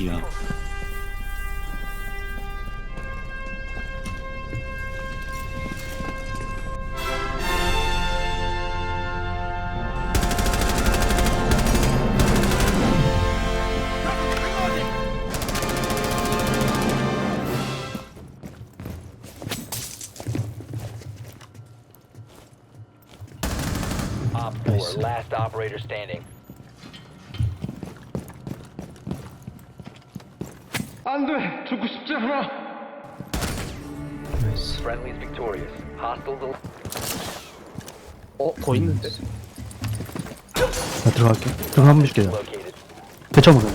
개새끼야. Op 4, Nice. last operator standing. 안 돼. 죽고 싶지 않아. Friendly's victorious. Hostiles 어, 더 있는데? 나 들어갈게. 들어가 한번 줄게 나 located. 대처먹어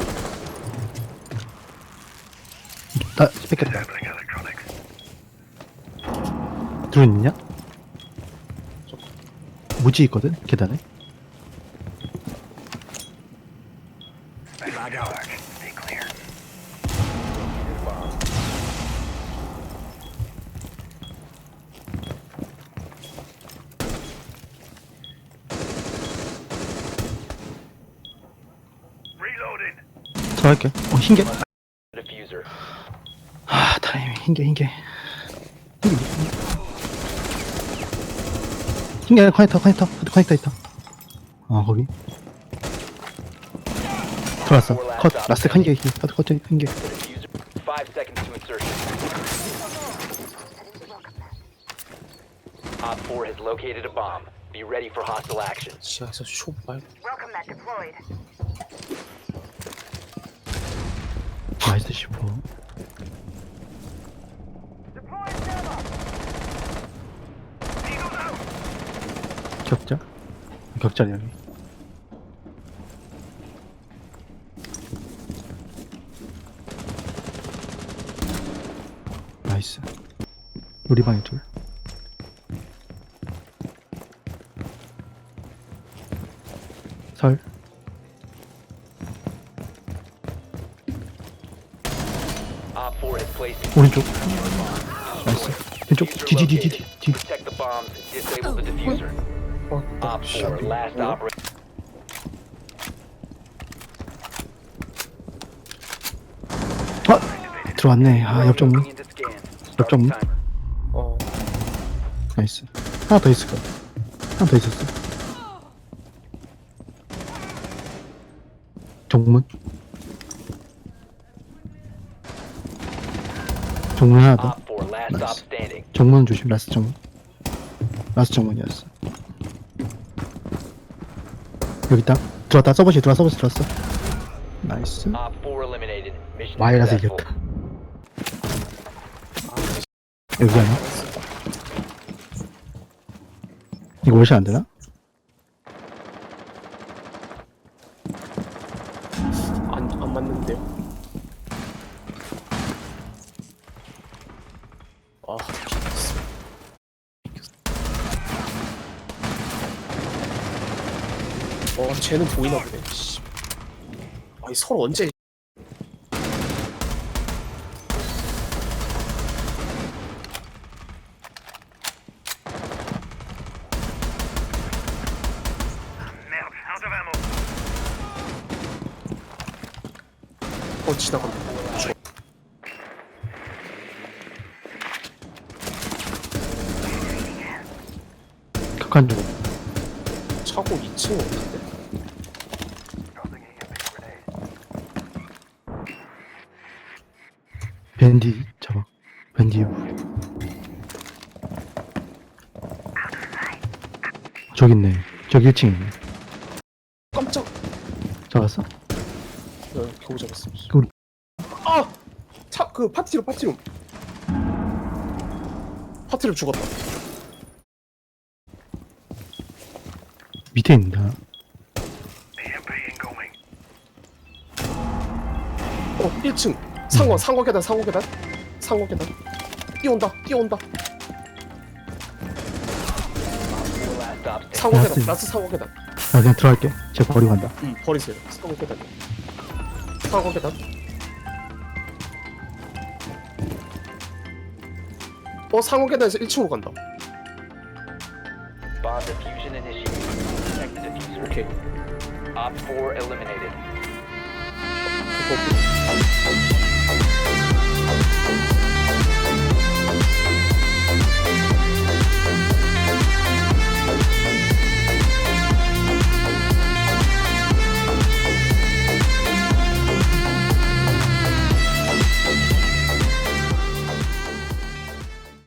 나 뺏겼다 드론 있냐? 무지 있거든? 계단에 들어갈게 어 흰개 Diffuser. 아 타이밍 흰개 흰개 흰개 흰개 커넥터 커넥터 하드 커넥터 있다 아 거기 들어왔어 컷 라스트 흰개 하드 컷 흰개 The diffuser. 5 seconds to insertion. Op 4 has located a bomb. Be ready for hostile action. 지하에서 쇼발. Welcome that deployed. 나이스 15 격자? 격자리 여기 나이스 우리 방에 둘 설. 오른쪽 나이스 왼쪽 디디디디디. 디. 어, Op 4, last operator. 아! 들어왔네 아 옆정문. 옆정문. 어, 나이스 하나 더 있을 거야 하나 더 있었어 정문 정문 하나 더 Op 4, last stop standing. 정문 조심 라스트 정문 라스트 정문이었어 여기 있다 들어왔다 서버시 들어와 서버시 들어왔어 나이스 Op 4 eliminated. Mission 마이라서 successful. 이겼다 여기 아니야? 이거 월시 안 되나? 안, 안 맞는데요? 아, 미쳤어. 어, 쟤는 보이나 보네. 씨. 아니, 서로 언제 어, 지나간다. 극한 쪽 차고 2층 어딘데? 밴디 잡아 밴디 저기 있네 저기 1층 있네 깜짝! 잡았어? 어, 겨우 잡았어. 우리- 아! 차, 그, 파티룸, 파티룸. 파티룸 죽었다. 밑에 하나 어, 1층. 상원, 상원 계단, 상원 계단. 상원 계단. 뛰어온다, 뛰어온다. 상원 계단, 라스. 라스 상원 계단. 나 그냥 들어갈게 제가 버리고 간다 응, 버리세요. 상원 계단. 상원 계단. 어, 상원 계단에서 1층으로 간다. Bomb diffusion initiated. Protect the diffuser. 오케이. Op 4 eliminated. 그거